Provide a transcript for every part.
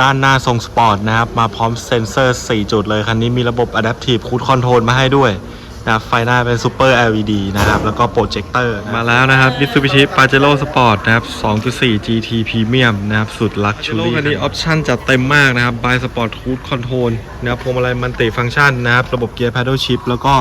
ด้านหน้าทรงสปอร์ตนะครับ มาพร้อมเซ็นเซอร์ 4 จุดเลย คันนี้มีระบบ Adaptive Cruise Control มาให้ด้วยนะครับไฟหน้าเป็น Super LED นะครับ แล้วก็โปรเจคเตอร์มาแล้วนะครับ Mitsubishi Pajero Sport นะครับ 2.4 GT Premium นะครับ สุดลักชัวรี่คันนี้ออปชั่นจัดเต็มมากนะครับ By Sport Cruise Control นะครับพวงมาลัยมันติฟังก์ชันนะครับ ระบบเกียร์ Paddle Shift แล้วก็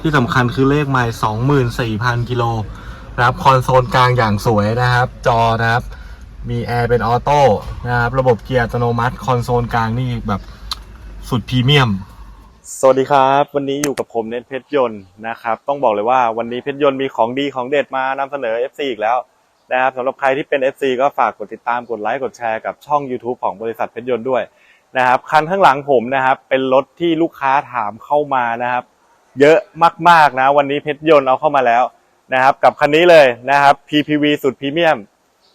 ที่สำคัญคือเลขไมล์24,000 กิโลนะครับคอนโซลกลางอย่างสวยนะครับ จอนะครับ มีแอร์เป็นออโต้นะครับ ระบบเกียร์อัตโนมัติ คอนโซลกลางนี่แบบสุดพรีเมียม สวัสดีครับ วันนี้อยู่กับผมเน็ตเพชรยนต์นะครับ ต้องบอกเลยว่าวันนี้เพชรยนต์มีของดีของเด็ดมานำเสนอ FC อีกแล้วนะครับสำหรับใครที่เป็น FC ก็ฝากกดติดตามกดไลค์กดแชร์กับช่อง YouTube ของบริษัทเพชรยนต์ด้วยนะครับคันข้างหลังผมนะครับเป็นรถที่ลูกค้าถามเข้ามานะครับ เยอะมากๆนะ วันนี้เพชรยนต์เอาเข้ามาแล้วนะครับ กับคันนี้เลยนะครับ PPV สุดพรีเมียม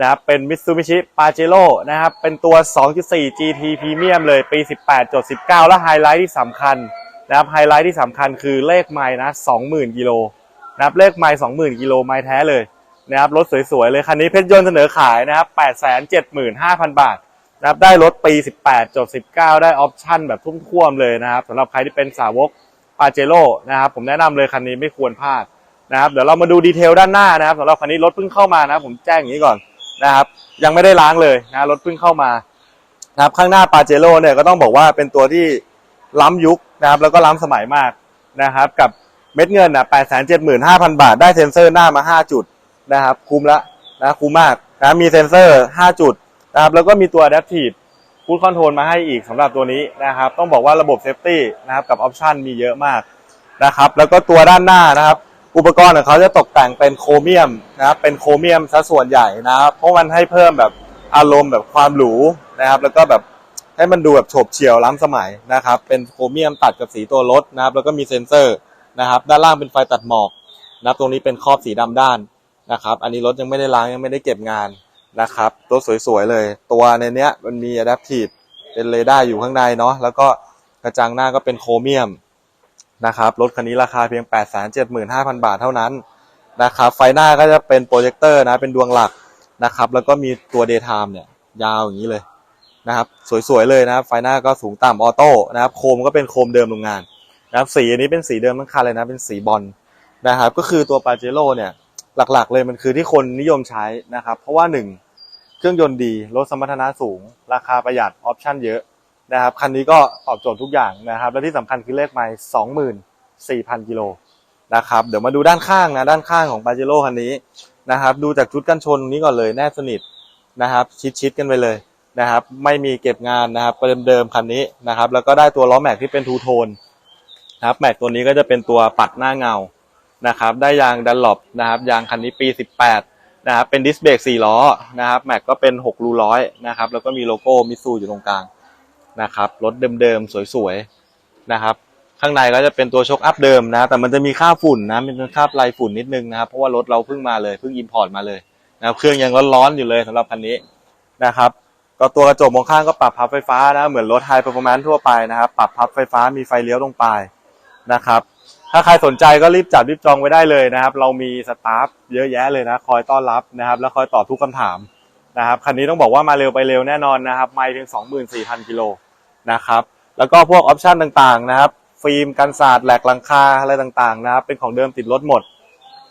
นะครับเป็น Mitsubishi Pajero นะครับ เป็นตัว 2.4 GT Premium เลย ปี 18จด19 และไฮไลท์ที่สำคัญนะครับ ไฮไลท์ที่สำคัญคือเลขไมล์นะ 20,000 กิโลนะครับ เลขไมล์20,000 กิโลไมล์แท้เลยนะครับ รถสวยๆ เลย คันนี้เพชรยนต์เสนอขายนะครับ 875,000 บาทนะครับ ได้รถปี 18จด19 ได้ออปชั่นแบบทุ่มท่วมเลยนะครับสำหรับใครที่เป็นสาวก Pajero นะครับ ผมแนะนำเลยคันนี้ไม่ควรพลาดนะครับ เดี๋ยวเรามาดูดีเทลด้านหน้านะครับสำหรับคันนี้รถเพิ่งเข้ามานะผมแจ้งอย่างนี้ก่อน นะครับ ยังไม่ได้ล้างเลยนะรถเพิ่งเข้ามานะครับข้างหน้าปาเจโร่เนี่ยก็ต้องบอกว่าเป็นตัวที่ล้ำยุคนะครับ แล้วก็ล้ำสมัยมากนะครับ กับเม็ดเงินนะแปดแสนเจ็ดหมื่นห้าพันบาท ได้เซ็นเซอร์หน้ามาห้าจุดนะครับ คุ้มละนะคุ้มมากนะมีเซ็นเซอร์ห้าจุดนะครับ แล้วก็มีตัว Adaptive Cruise Control มาให้อีกสำหรับตัวนี้นะครับ ต้องบอกว่าระบบเซฟตี้นะครับ กับออปชันมีเยอะมากนะครับ แล้วก็ตัวด้านหน้านะครับ อุปกรณ์ของเขาจะตกแต่งเป็นโครเมียมนะครับเป็นโครเมียมซะส่วนใหญ่นะครับเพราะมันให้เพิ่มแบบอารมณ์แบบความหรูนะครับ แล้วก็แบบให้มันดูแบบโฉบเฉี่ยวล้ำสมัยนะครับ เป็นโครเมียมตัดกับสีตัวรถนะครับ แล้วก็มีเซ็นเซอร์นะครับ ด้านล่างเป็นไฟตัดหมอกนะครับตรงนี้เป็นครอบสีดำด้านนะครับ อันนี้รถยังไม่ได้ล้างยังไม่ได้เก็บงานนะครับตัวสวยๆเลย ตัวในเนี้ยมันมี Adaptive เป็นเรดาร์อยู่ข้างในเนาะแล้วก็กระจังหน้าก็เป็นโครเมียม นะครับรถคันนี้ราคาเพียง 875,000 บาทเท่านั้นนะครับไฟหน้าก็จะเป็นโปรเจคเตอร์นะเป็นดวงหลักนะครับแล้วก็มีตัว Daytime เนี่ยยาวอย่างนี้เลยนะครับสวยๆเลยนะครับไฟหน้าก็สูงต่ำออโต้นะครับโคมก็เป็นโคมเดิมโรงงานนะครับสีอันนี้เป็นสีเดิมทั้งคันเลยนะเป็นสีบอลนะครับก็คือตัวปาเจโร่เนี่ยหลักๆเลยมันคือที่คนนิยมใช้นะครับเพราะว่าหนึ่งเครื่องยนต์ดีรถสมรรถนะสูง ราคาประหยัดออปชั่นเยอะ นะครับคันนี้ก็ตอบโจทย์ทุกอย่างนะครับ และที่สำคัญคือเลขไมล์สองหมื่นสี่พันกิโลนะครับเดี๋ยวมาดูด้านข้างนะด้านข้างของปาเจโร่คันนี้นะครับ ดูจากชุดกันชนนี้ก่อนเลยแนบสนิทนะครับชิดๆกันไปเลยนะครับ ไม่มีเก็บงานนะครับเดิมๆคันนี้นะครับ แล้วก็ได้ตัวล้อแม็กที่เป็นทูโทนนะครับแม็กตัวนี้ก็จะเป็นตัวปัดหน้าเงานะครับ ได้ยางดันหลบนะครับ ยางคันนี้ปี 18 นะครับ เป็นดิสเบรก4ล้อนะครับ แม็กก็เป็น 6 รูร้อยนะครับ แล้วก็มีโลโก้มิซูอยู่ตรงกลาง นะครับรถเดิมๆสวยๆนะครับ ข้างในก็จะเป็นตัวชกอัพเดิมนะ แต่มันจะมีค่าฝุ่นนะมันเป็นค่าลายฝุ่นนิดนึงนะครับเพราะว่ารถเราเพิ่งมาเลยเพิ่งอินพอร์ตมาเลยนะเครื่องยังร้อนๆอยู่เลยสำหรับคันนี้นะครับ ก็ตัวกระจกมองข้างก็ปรับพับไฟฟ้านะเหมือนรถไฮเปอร์ฟอร์แมนซ์ทั่วไปนะครับ ปรับพับไฟฟ้ามีไฟเลี้ยวตรงปลายนะครับถ้าใครสนใจก็รีบจัดรีบจองไว้ได้เลยนะครับ เรามีสตาฟเยอะแยะเลยนะ คอยต้อนรับนะครับ แล้วคอยตอบทุกคำถามนะครับ คันนี้ต้องบอกว่ามาเร็วไปเร็วแน่นอนนะครับ ไม่เพียง 24,000 กิโล นะครับ แล้วก็พวกออปชันต่างๆนะครับ ฟิล์มกันสาดแหลกหลังคาอะไรต่างๆนะครับ เป็นของเดิมติดรถหมด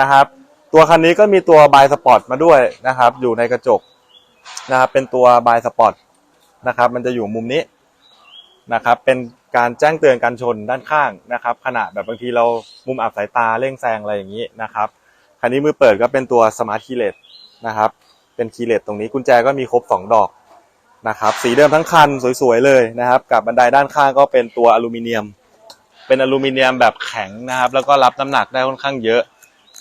นะครับ ตัวคันนี้ก็มีตัวบายสปอร์ตมาด้วยนะครับ อยู่ในกระจกนะครับ เป็นตัวบายสปอร์ตนะครับ มันจะอยู่มุมนี้นะครับ เป็นการแจ้งเตือนการชนด้านข้างนะครับ ขณะแบบบางทีเรามุมอับสายตาเร่งแซงอะไรอย่างนี้นะครับคันนี้มือเปิดก็เป็นตัวสมาร์ทคีย์เลสนะครับ เป็นคีย์เลสตรงนี้กุญแจก็มีครบสองดอก นะครับสีเดิมทั้งคันสวยๆเลยนะครับ กับบันไดด้านข้างก็เป็นตัวอลูมิเนียม เป็นอลูมิเนียมแบบแข็งนะครับ แล้วก็รับน้ำหนักได้ค่อนข้างเยอะ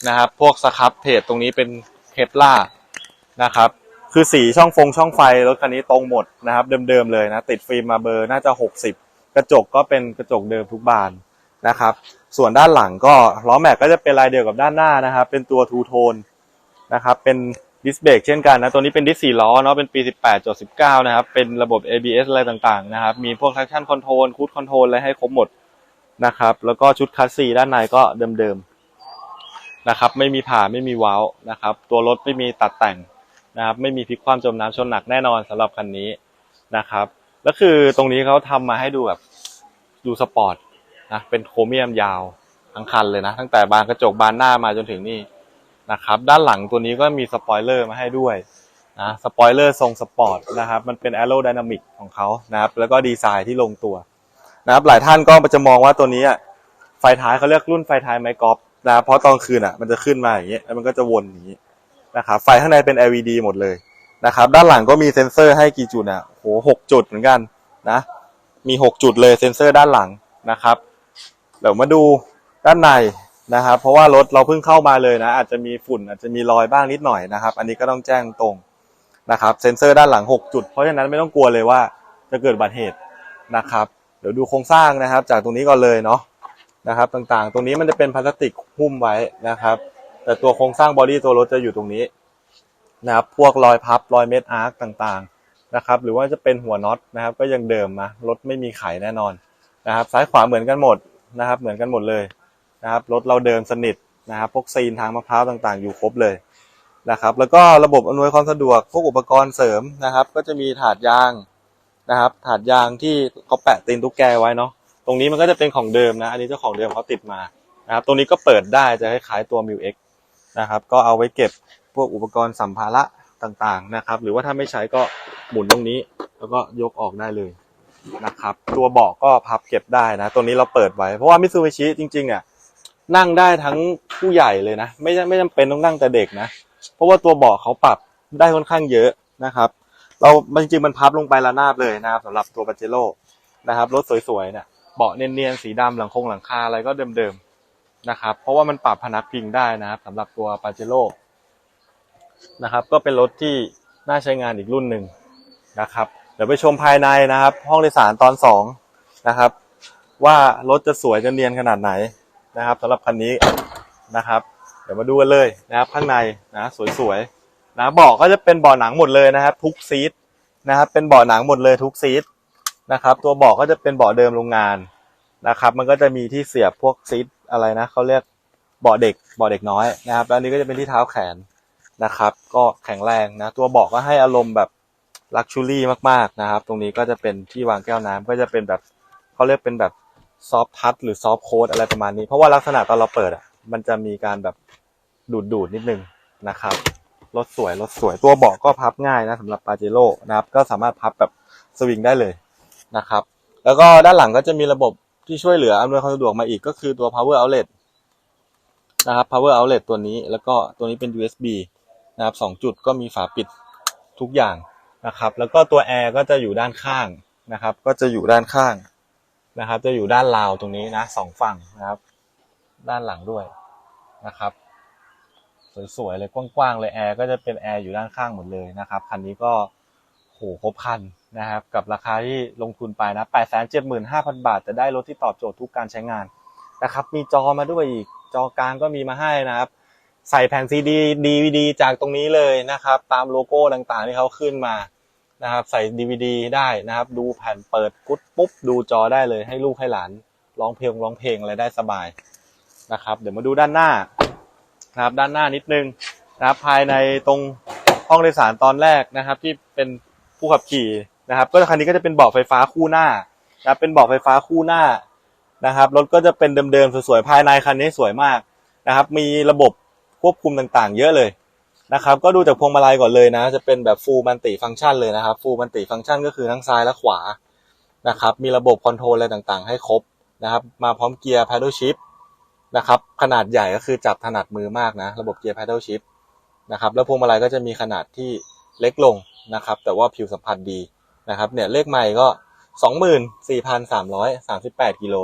นะครับ พวกสครับเพจตรงนี้เป็นเคปล่านะครับคือสีช่องฟงช่องไฟรถคันนี้ตรงหมดนะครับ เดิมๆเลยนะติดฟิล์มมาเบอร์น่าจะ 60 กระจกก็เป็นกระจกเดิมทุกบานนะครับ ส่วนด้านหลังก็ล้อแม็กก็จะเป็นลายเดียวกับด้านหน้านะครับ เป็นตัวทูโทนนะครับ เป็น ดิสเบรกเช่นกันนะ ตัวนี้เป็นดิสสี่ล้อเนาะ เป็นปี 18จด19 นะครับ เป็นระบบ ABS อะไรต่างๆ นะครับ มีพวก traction control cruise control อะไรให้ครบหมดนะครับ แล้วก็ชุดคัสซีด้านในก็เดิมๆ นะครับ ไม่มีผ่าไม่มีว้านะครับ ตัวรถไม่มีตัดแต่งนะครับ ไม่มีพลิกความจมน้ำชนหนักแน่นอนสำหรับคันนี้นะครับ แล้วคือตรงนี้เขาทำมาให้ดูแบบดูสปอร์ตนะ เป็นโครเมียมยาวทั้งคันเลยนะ ตั้งแต่บานกระจกบานหน้ามาจนถึงนี่ นะครับ ด้านหลังตัวนี้ก็มีสปอยเลอร์มาให้ด้วยนะสปอยเลอร์ทรงสปอร์ตนะครับ มันเป็นแอโร d y นามิกของเขานะครับ แล้วก็ดีไซน์ที่ลงตัวนะครับ หลายท่านก็จะมองว่าตัวนี้ไฟท้ายเขาเรียกรุ่นไฟท้ายไมค์กอล์ฟนะเพราะตอนคืนอะมันจะขึ้นมาอย่างเงี้ยแล้วมันก็จะวนอย่างนี้นะครับ ไฟข้างในเป็น LED หมดเลยนะครับ ด้านหลังก็มีเซ็นเซอร์ให้กี่จุดอะโหหกจุดเหมือนกันนะ มีหกจุดเลยเซ็นเซอร์ด้านหลังนะครับเดี๋ยวมาดูด้านใน นะครับเพราะว่ารถเราเพิ่งเข้ามาเลยนะ อาจจะมีฝุ่นอาจจะมีรอยบ้างนิดหน่อยนะครับ อันนี้ก็ต้องแจ้งตรงนะครับ เซ็นเซอร์ด้านหลังหกจุด เพราะฉะนั้นไม่ต้องกลัวเลยว่าจะเกิดบัติเหตุนะครับ เดี๋ยวดูโครงสร้างนะครับ จากตรงนี้ก่อนเลยเนาะนะครับ ต่างๆ ตรงนี้มันจะเป็นพลาสติกหุ้มไว้นะครับ แต่ตัวโครงสร้างบอดี้ตัวรถจะอยู่ตรงนี้นะครับพวกรอยพับรอยเม็ดอาร์คต่างๆนะครับ หรือว่าจะเป็นหัวน็อตนะครับ ก็ยังเดิมนะรถไม่มีไขแน่นอนนะครับ ซ้ายขวาเหมือนกันหมดนะครับ เหมือนกันหมดเลย นะครับรถเราเดิมสนิทนะครับพวกซีนทางมะพร้าวต่างๆ อยู่ครบเลยนะครับ แล้วก็ระบบอำนวยความสะดวกพวกอุปกรณ์เสริมนะครับ ก็จะมีถาดยางนะครับ ถาดยางที่เขาแปะตีนตุ๊กแกไว้เนาะตรงนี้มันก็จะเป็นของเดิมนะ อันนี้เจ้าของเดิมเขาติดมานะครับ ตรงนี้ก็เปิดได้จะคล้ายๆตัว m ิว X นะครับ ก็เอาไว้เก็บพวกอุปกรณ์สัมภาระต่างๆนะครับ หรือว่าถ้าไม่ใช้ก็หมุนตรงนี้ แล้วก็ยกออกได้เลยนะครับ ตัวเบาะก็พับเก็บได้นะ ตัวนี้เราเปิดไว้ เพราะว่ามิซูบิชิจริงๆอะ นั่งได้ทั้งผู้ใหญ่เลยนะ ไม่ไม่จำเป็นต้องนั่งแต่เด็กนะ เพราะว่าตัวเบาะเขาปรับได้ค่อนข้างเยอะนะครับ เราจริงๆมันพับลงไประนาบเลยนะครับสำหรับตัวปาเจโร่นะครับรถสวยๆเนี่ยเบาะเนียนๆสีดำหลังคงหลังคาอะไรก็เดิมๆนะครับ เพราะว่ามันปรับพนักพิงได้นะครับสำหรับตัวปาเจโร่นะครับ ก็เป็นรถที่น่าใช้งานอีกรุ่นหนึ่งนะครับ เดี๋ยวไปชมภายในนะครับ ห้องโดยสารตอนสองนะครับ ว่ารถจะสวยจะเนียนขนาดไหน นะครับสำหรับคันนี้นะครับ เดี๋ยวมาดูกันเลยนะครับข้างในนะสวยๆนะเบาะก็จะเป็นเบาะหนังหมดเลยนะครับ ทุกซีทนะครับเป็นเบาะหนังหมดเลยทุกซีทนะครับ ตัวเบาะก็จะเป็นเบาะเดิมโรงงานนะครับ มันก็จะมีที่เสียบพวกซีทอะไรนะเขาเรียกเบาะเด็กเบาะเด็กน้อยนะครับแล้วอันนี้ก็จะเป็นที่เท้าแขนนะครับ ก็แข็งแรงนะ ตัวเบาะก็ให้อารมณ์แบบลักชูรี่มากๆนะครับ ตรงนี้ก็จะเป็นที่วางแก้วน้ำก็จะเป็นแบบเขาเรียกเป็นแบบ ซอฟทัชหรือซอฟโค้ดอะไรประมาณนี้ เพราะว่าลักษณะตอนเราเปิดอะ มันจะมีการแบบดูดดูดๆนิดนึงนะครับรถสวยรถสวยตัวเบาะก็พับง่ายนะสำหรับปาเจโร่นะครับ ก็สามารถพับแบบสวิงได้เลยนะครับ แล้วก็ด้านหลังก็จะมีระบบที่ช่วยเหลืออำนวยความสะดวกมาอีกก็คือตัว power outlet นะครับ power outlet ตัวนี้แล้วก็ตัวนี้เป็น USB นะครับสองจุดก็มีฝาปิดทุกอย่างนะครับ แล้วก็ตัวแอร์ก็จะอยู่ด้านข้างนะครับ ก็จะอยู่ด้านข้าง นะครับ จะอยู่ด้านราวตรงนี้นะสองฝั่งนะครับ ด้านหลังด้วยนะครับ สวยๆเลยกว้างๆเลยแอร์ก็จะเป็นแอร์อยู่ด้านข้างหมดเลยนะครับคันนี้ก็โหครบคันนะครับ กับราคาที่ลงทุนไปนะ8 7 5 0 0 0 บาท จะได้รถที่ตอบโจทย์ทุกการใช้งานนะครับ มีจอมาด้วยอีกจอกลางก็มีมาให้นะครับ ใส่แผ่นซีดีดีวดีจากตรงนี้เลยนะครับ ตามโลโก้ต่างๆที่เขาขึ้นมา นะครับใส่ดีวดีได้นะครับ ดูแผ่นเปิดกุ๊ดปุ๊บดูจอได้เลยให้ลูกให้หลานร้องเพลงร้องเพลงอะไรได้สบายนะครับ เดี๋ยวมาดูด้านหน้านะครับด้านหน้านิดนึงนะครับภายในตรงห้องโดยสารตอนแรกนะครับ ที่เป็นผู้ขับขี่นะครับก็คันนี้ก็จะเป็นเบาะไฟฟ้าคู่หน้านะเป็นเบาะไฟฟ้าคู่หน้านะครับรถก็จะเป็นเดิมๆสวยๆภายในคันนี้สวยมากนะครับ มีระบบควบคุมต่างๆ เยอะเลย นะครับก็ดูจากพวงมาลัยก่อนเลยนะ จะเป็นแบบฟูลมันติฟังก์ชันเลยนะครับฟูลมันติฟังก์ชันก็คือทั้งซ้ายและขวานะครับมีระบบคอนโทรลอะไรต่างๆ ให้ครบนะครับมาพร้อมเกียร์ paddle shift นะครับขนาดใหญ่ก็คือจับถนัดมือมากนะ ระบบเกียร์ paddle shift นะครับแล้วพวงมาลัยก็จะมีขนาดที่เล็กลงนะครับแต่ว่าผิวสัมผัสดีนะครับเนี่ยเลขใหม่ก็ 24,338กิโล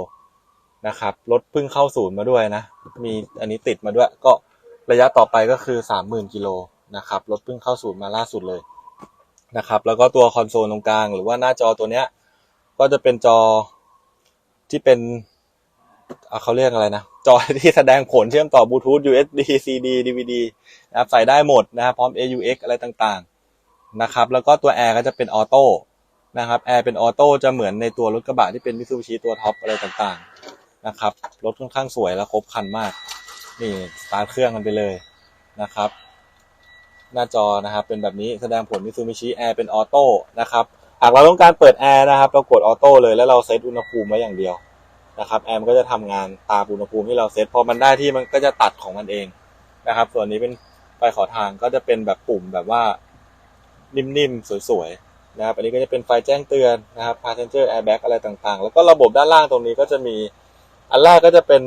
นะครับรถเพิ่งเข้าศูนย์มาด้วยนะ มีอันนี้ติดมาด้วยก็ ระยะต่อไปก็คือ 30,000กิโลนะครับรถเพิ่งเข้าศูนย์มาล่าสุดเลยนะครับแล้วก็ตัวคอนโซลตรงกลางหรือว่าหน้าจอตัวเนี้ยก็จะเป็นจอที่เป็นเขาเรียกอะไรนะ จอที่แสดงผลเชื่อมต่อบลูทูธ USB CD DVD นะครับใส่ได้หมดนะครับพร้อม AUX อะไรต่างๆนะครับแล้วก็ตัวแอร์ก็จะเป็นออโต้นะครับแอร์เป็นออโต้จะเหมือนในตัวรถกระบะที่เป็นมิตซูบิชิตัวท็อปอะไรต่างๆนะครับรถค่อนข้างสวยและครบครันมาก นี่สตาร์ทเครื่องกันไปเลยนะครับ หน้าจอนะครับเป็นแบบนี้แสดงผลมิตซูบิชิแอร์เป็นออโต้นะครับหากเราต้องการเปิดแอร์นะครับเรากดออโต้เลยแล้วเราเซตอุณหภูมิไว้อย่างเดียวนะครับแอร์มันก็จะทำงานตามอุณหภูมิที่เราเซตพอมันได้ที่มันก็จะตัดของมันเองนะครับ ส่วนนี้เป็นไฟขอทางก็จะเป็นแบบปุ่มแบบว่านิ่มๆสวยๆนะครับ อันนี้ก็จะเป็นไฟแจ้งเตือนนะครับ passenger airbag อะไรต่างๆ แล้วก็ระบบด้านล่างตรงนี้ก็จะมีอันแรกก็จะเป็น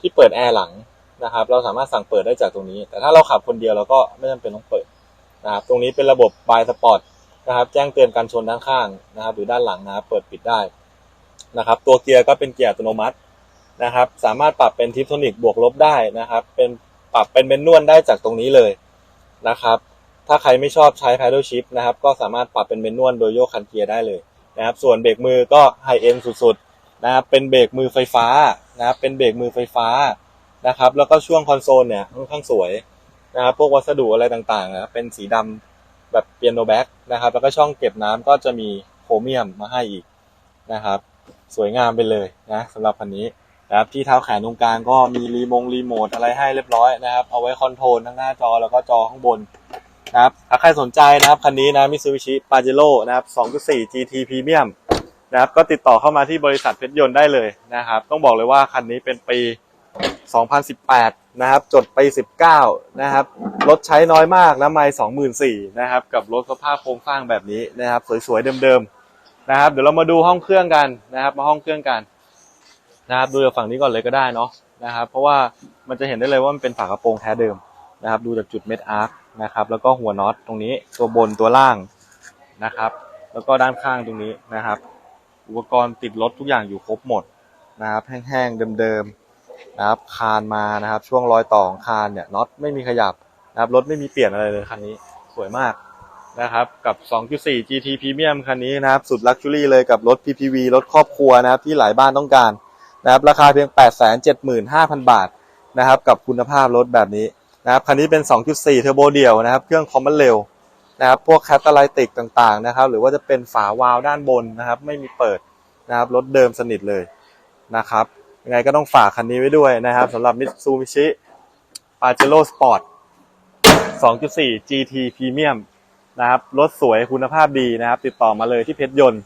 ที่เปิดแอร์หลัง นะครับ เราสามารถสั่งเปิดได้จากตรงนี้ แต่ถ้าเราขับคนเดียวเราก็ไม่จำเป็นต้องเปิดนะครับ ตรงนี้เป็นระบบ by spot นะครับ แจ้งเตือนการชนด้านข้างนะครับ หรือด้านหลังนะครับ เปิดปิดได้นะครับ ตัวเกียร์ก็เป็นเกียร์อัตโนมัตินะครับ สามารถปรับเป็นทิปโทนิกบวกลบได้นะครับ เป็นปรับเป็นเมนนวลได้จากตรงนี้เลยนะครับ ถ้าใครไม่ชอบใช้ paddle shift นะครับ ก็สามารถปรับเป็นเมนนวลโดยโยกคันเกียร์ได้เลยนะครับ ส่วนเบรกมือก็ไฮเอ็นสุดๆนะครับ เป็นเบรกมือไฟฟ้านะครับ เป็นเบรกมือไฟฟ้า นะครับ แล้วก็ช่วงคอนโซลเนี่ยค่อนข้างสวยนะครับพวกวัสดุอะไรต่างๆนะครับเป็นสีดำแบบเปียโนแบ็กนะครับ แล้วก็ช่องเก็บน้ำก็จะมีโครเมียมมาให้อีกนะครับ สวยงามไปเลยนะสำหรับคันนี้นะครับที่เท้าแขนตรงกลางก็มีรีโมงรีโมทอะไรให้เรียบร้อยนะครับ เอาไว้คอนโทรลทั้งหน้าจอแล้วก็จอข้างบนนะครับถ้าใครสนใจนะครับคันนี้นะมิซูบิชิปาเจโร่นะครับ 2.4 GT Premium นะครับก็ติดต่อเข้ามาที่บริษัทเพชรยนต์ได้เลยนะครับ ต้องบอกเลยว่าคันนี้เป็นปี 2018 นะครับ จดไป 19 นะครับ รถใช้น้อยมากนะไม่24,000นะครับ กับรถสภาพโครงสร้างแบบนี้นะครับ สวยๆ เดิมๆ นะครับ เดี๋ยวเรามาดูห้องเครื่องกันนะครับ มาห้องเครื่องกันนะครับ ดูจากฝั่งนี้ก่อนเลยก็ได้เนาะนะครับ เพราะว่ามันจะเห็นได้เลยว่ามันเป็นฝากระโปรงแท้เดิมนะครับ ดูจากจุดเม็ดอาร์คนะครับ แล้วก็หัวน็อตตรงนี้ ตัวบนตัวล่างนะครับ แล้วก็ด้านข้างตรงนี้นะครับ อุปกรณ์ติดรถทุกอย่างอยู่ครบหมดนะครับ แห้งๆ เดิมๆ นะครับคานมานะครับ ช่วงรอยต่อของคานเนี่ยน็อตไม่มีขยับนะครับรถไม่มีเปลี่ยนอะไรเลยคันนี้สวยมากนะครับกับ 2.4 GT Premium คันนี้นะครับสุดลักชัวรี่เลยกับรถ PPV รถครอบครัวนะครับที่หลายบ้านต้องการนะครับราคาเพียง 875,000 บาทนะครับกับคุณภาพรถแบบนี้นะครับคันนี้เป็น 2.4 เทอร์โบเดี่ยวนะครับเครื่องคอมมอนเร็วนะครับพวกแคตตาไลติกต่างๆนะครับหรือว่าจะเป็นฝาวาล์วด้านบนนะครับไม่มีเปิดนะครับรถเดิมสนิทเลยนะครับ ยังไงก็ต้องฝากคันนี้ไว้ด้วยนะครับสำหรับ Mitsubishi Pajero Sport 2.4 GT Premium นะครับรถสวยคุณภาพดีนะครับ ติดต่อมาเลยที่เพชรยนต์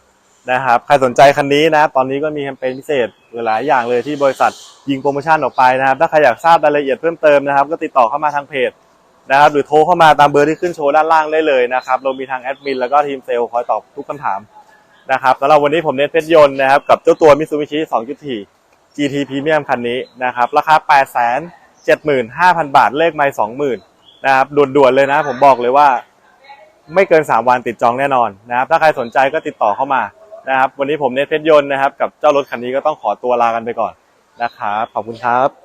นะครับใครสนใจคันนี้นะครับตอนนี้ก็มีแคมเปญพิเศษหลายอย่างเลยที่บริษัทยิงโปรโมชั่นออกไปนะครับ ถ้าใครอยากทราบรายละเอียดเพิ่มเติมนะครับ ก็ติดต่อเข้ามาทางเพจนะครับ หรือโทรเข้ามาตามเบอร์ที่ขึ้นโชว์ด้านล่างได้เลยนะครับเรามีทางแอดมินแล้วก็ทีมเซลล์คอยตอบทุกคำถามนะครับสำหรับวันนี้ผมเนทเพชรยนต์นะครับกับเจ้าตัว Mitsubishi 2.4 GT Premium คันนี้นะครับ ราคา 8 7 5 0 0 0 บาท เลขไม่20,000นะครับด่วนๆเลยนะ ผมบอกเลยว่า ไม่เกิน 3 วันติดจองแน่นอนนะครับ ถ้าใครสนใจก็ติดต่อเข้ามานะครับ วันนี้ผมเนทเพชรยนต์นะครับ กับเจ้ารถคันนี้ก็ต้องขอตัวลากันไปก่อนนะครับ ขอบคุณครับ